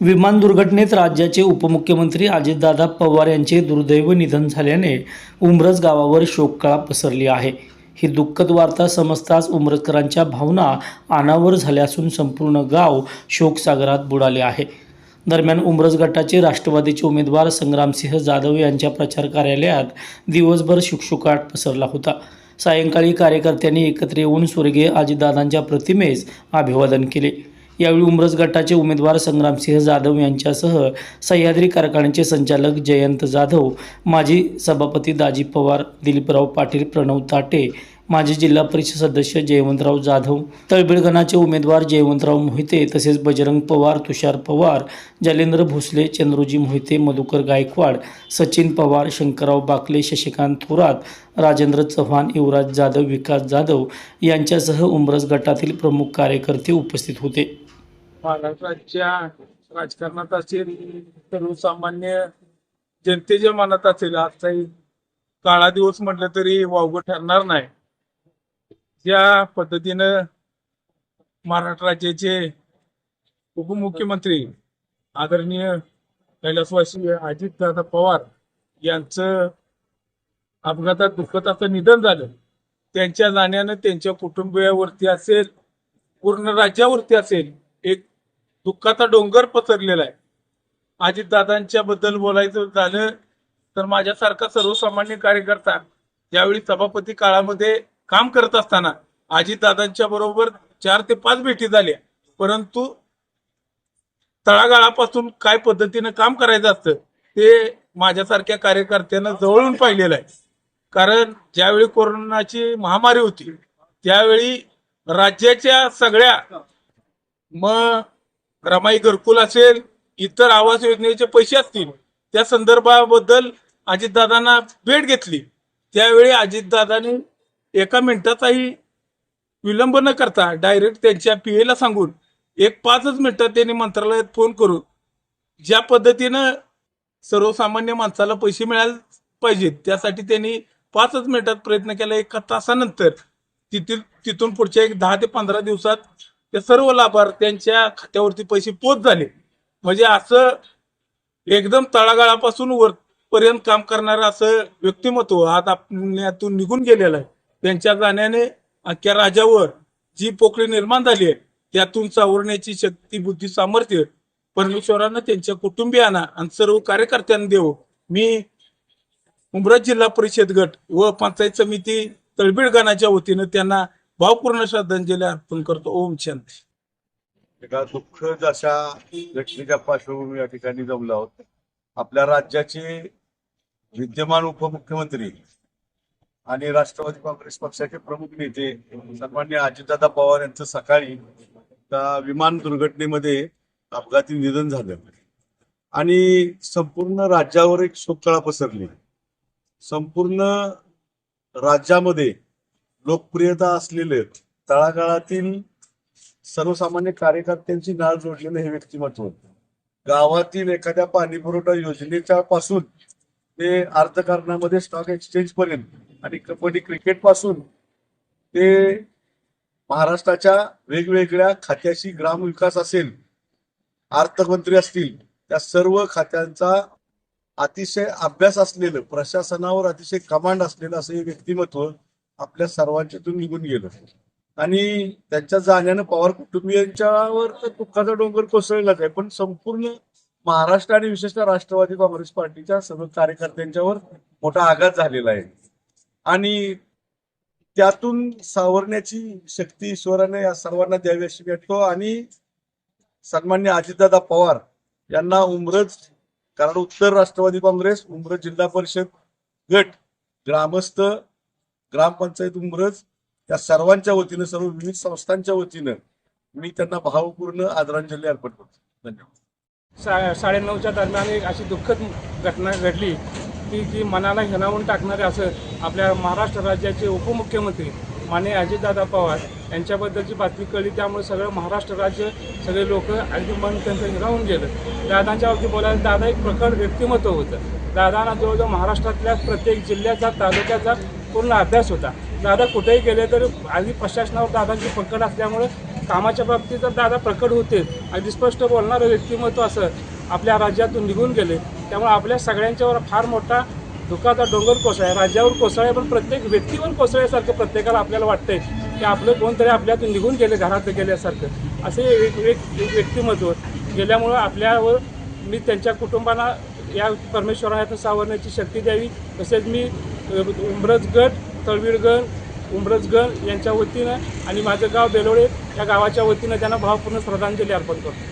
विमान दुर्घटनेत राज्याचे उपमुख्यमंत्री अजितदादा पवार यांचे दुर्दैव निधन झाल्याने उमरज गावावर शोककळा पसरली आहे. ही दुःखद वार्ता समजताच उमरजकरांच्या भावना अनावर झाल्या असून संपूर्ण गाव शोकसागरात बुडाले आहे. दरम्यान उमरज गटाचे राष्ट्रवादीचे उमेदवार संग्रामसिंह जाधव यांच्या प्रचार कार्यालयात दिवसभर शुकशुकाट पसरला होता. सायंकाळी कार्यकर्त्यांनी एकत्र येऊन स्वर्गीय आजीदादांच्या प्रतिमेस अभिवादन केले. यावेळी उमरस गटाचे उमेदवार संग्रामसिंह जाधव यांच्यासह सह्याद्री कारखान्याचे संचालक जयंत जाधव माजी सभापती दाजी पवार दिलीपराव पाटील प्रणव ताटे माजी जिल्हा परिषद सदस्य जयवंतराव जाधव तळबिळगणाचे उमेदवार जयवंतराव मोहिते तसेच बजरंग पवार तुषार पवार जलेंद्र भोसले चंद्रोजी मोहिते मधुकर गायकवाड सचिन पवार शंकरराव बाकले शशिकांत थोरात राजेंद्र चव्हाण युवराज जाधव विकास जाधव यांच्यासह उमरस गटातील प्रमुख कार्यकर्ते उपस्थित होते. महाराष्ट्राच्या राजकारणात असेल सर्वसामान्य जनतेच्या मनात असेल आजचाही काळा दिवस म्हटलं तरी वावगं ठरणार नाही. ज्या पद्धतीनं महाराष्ट्र राज्याचे उपमुख्यमंत्री आदरणीय कैलासवासी अजितदादा पवार यांचं अपघातात दुःखताचं निधन झालं. त्यांच्या जाण्यानं त्यांच्या कुटुंबियावरती असेल पूर्ण राज्यावरती असेल एक दुःखाचा डोंगर पसरलेला आहे. अजितदादांच्या बद्दल बोलायचं झालं तर माझ्यासारखा सर्वसामान्य कार्यकर्ता ज्यावेळी सभापती काळामध्ये काम करत असताना आजीदादांच्या बरोबर चार ते पाच भेटी झाल्या. परंतु तळागाळापासून काय पद्धतीनं काम करायचं असतं ते माझ्यासारख्या कार्यकर्त्यांना जवळून पाहिलेलं आहे. कारण ज्यावेळी कोरोनाची महामारी होती त्यावेळी राज्याच्या सगळ्या मग रमाई घरकुल असेल इतर आवास योजनेचे पैसे असतील त्या संदर्भाबद्दल अजितदादांना भेट घेतली. त्यावेळी अजितदादांनी एका मिनिटाचाही विलंब न करता डायरेक्ट त्यांच्या पी एला सांगून एक पाचच मिनिटं त्यांनी मंत्रालयात फोन करून ज्या पद्धतीनं सर्वसामान्य माणसाला पैसे मिळायला पाहिजेत त्यासाठी त्यांनी पाचच मिनिटात प्रयत्न केला. एका तासानंतर तिथील तिथून पुढच्या एक दहा ते पंधरा दिवसात त्या सर्व लाभार्थ्यांच्या खात्यावरती पैसे पोच झाले. म्हणजे असं एकदम तळागाळापासून वर पर्यंत काम करणारं असं व्यक्तिमत्व आज आपल्यातून निघून गेलेलं आहे. त्यांच्या जाण्याने अख्ख्या राजावर जी पोकळी निर्माण झाली आहे त्यातून सावरण्याची शक्ती बुद्धी सामर्थ्य परमेश्वरानं त्यांच्या कुटुंबियांना आणि सर्व कार्यकर्त्यांना देव मी उमरज जिल्हा परिषद गट व पंचायत समिती तळबीड गणाच्या वतीनं त्यांना भावपूर्ण श्रद्धांजली अर्पण करतो. ओम शांती. एका दुःखद अशा घटनेच्या पार्श्वभूमी या ठिकाणी जमलो आहोत आपल्या राज्याचे विद्यमान उपमुख्यमंत्री आणि राष्ट्रवादी काँग्रेस पक्षाचे प्रमुख नेते सन्मान्य अजितदादा पवार यांचं सकाळी त्या विमान दुर्घटनेमध्ये अपघाती निधन झालं. आणि संपूर्ण राज्यावर एक शोककळा पसरली. संपूर्ण राज्यामध्ये लोकप्रियता असलेले तळागाळातील सर्वसामान्य कार्यकर्त्यांची नाळ जोडलेलं हे व्यक्तिमत्व. गावातील एखाद्या पाणी पुरवठा योजनेच्या पासून ते अर्थकारणामध्ये स्टॉक एक्सचेंज पर्यंत आणि कबड्डी क्रिकेटपासून ते महाराष्ट्राच्या वेगवेगळ्या खात्याशी ग्रामविकास असेल अर्थमंत्री असतील त्या सर्व खात्यांचा अतिशय अभ्यास असलेलं प्रशासनावर अतिशय कमांड असलेलं असं हे व्यक्तिमत्व आपल्या सर्वांच्यातून निघून गेलं. आणि त्यांच्या जाण्यानं पवार कुटुंबियांच्यावर तर दुःखाचा डोंगर कोसळलाच आहे पण संपूर्ण महाराष्ट्र आणि विशेषतः राष्ट्रवादी काँग्रेस पार्टीच्या सर्व कार्यकर्त्यांच्यावर मोठा आघात झालेला आहे. आणि त्यातून सावरण्याची शक्ती ईश्वराने या सर्वांना द्यावी अशी भेटतो आणि सन्मान्य अजितदादा पवार यांना उमरज कारण उत्तर राष्ट्रवादी काँग्रेस उमरज जिल्हा परिषद गट ग्रामस्थ ग्रामपंचायत उमरज या सर्वांच्या वतीनं सर्व विविध संस्थांच्या वतीनं मी त्यांना भावपूर्ण आदरांजली अर्पण करतो. धन्यवाद. सा साडेनऊच्या दरम्यान एक अशी दुःखद घटना घडली. की जी मनाला हिणावून टाकणारे असं आपल्या महाराष्ट्र राज्याचे उपमुख्यमंत्री माने अजितदादा पवार यांच्याबद्दलची बातमी कळली त्यामुळे सगळं महाराष्ट्र राज्य सगळे लोक अगदी मन त्यांचं हिरावून गेलं. दादांच्या बाबतीत बोलायला दादा एक प्रखर व्यक्तिमत्व होतं. दादांना जवळजवळ महाराष्ट्रातल्या प्रत्येक जिल्ह्याचा तालुक्याचा पूर्ण अभ्यास होता. दादा कुठेही गेले तर आधी प्रशासनावर दादांची पकड असल्यामुळे कामाच्या बाबतीत तर दादा प्रकट होते. अगदी स्पष्ट बोलणारं व्यक्तिमत्व असं आपल्या राज्यातून निघून गेले. त्यामुळे आपल्या सगळ्यांच्यावर फार मोठा दुःखाचा डोंगर कोसळाय राज्यावर कोसळाय पण प्रत्येक व्यक्तीवर कोसळल्यासारखं प्रत्येकाला आपल्याला वाटतंय की आपलं कोणतरी आपल्यातून निघून गेले घरात गेल्यासारखं. असे एक एक व्यक्तिमत्व गेल्यामुळं आपल्यावर मी त्यांच्या कुटुंबाला या परमेश्वराने सावरण्याची शक्ती द्यावी. तसेच मी उमरजगड उमरज उमरजगण यांच्या वतीनं आणि माझं गाव बेलोळे या गावाच्या वतीनं त्यांना भावपूर्ण श्रद्धांजली अर्पण करतो.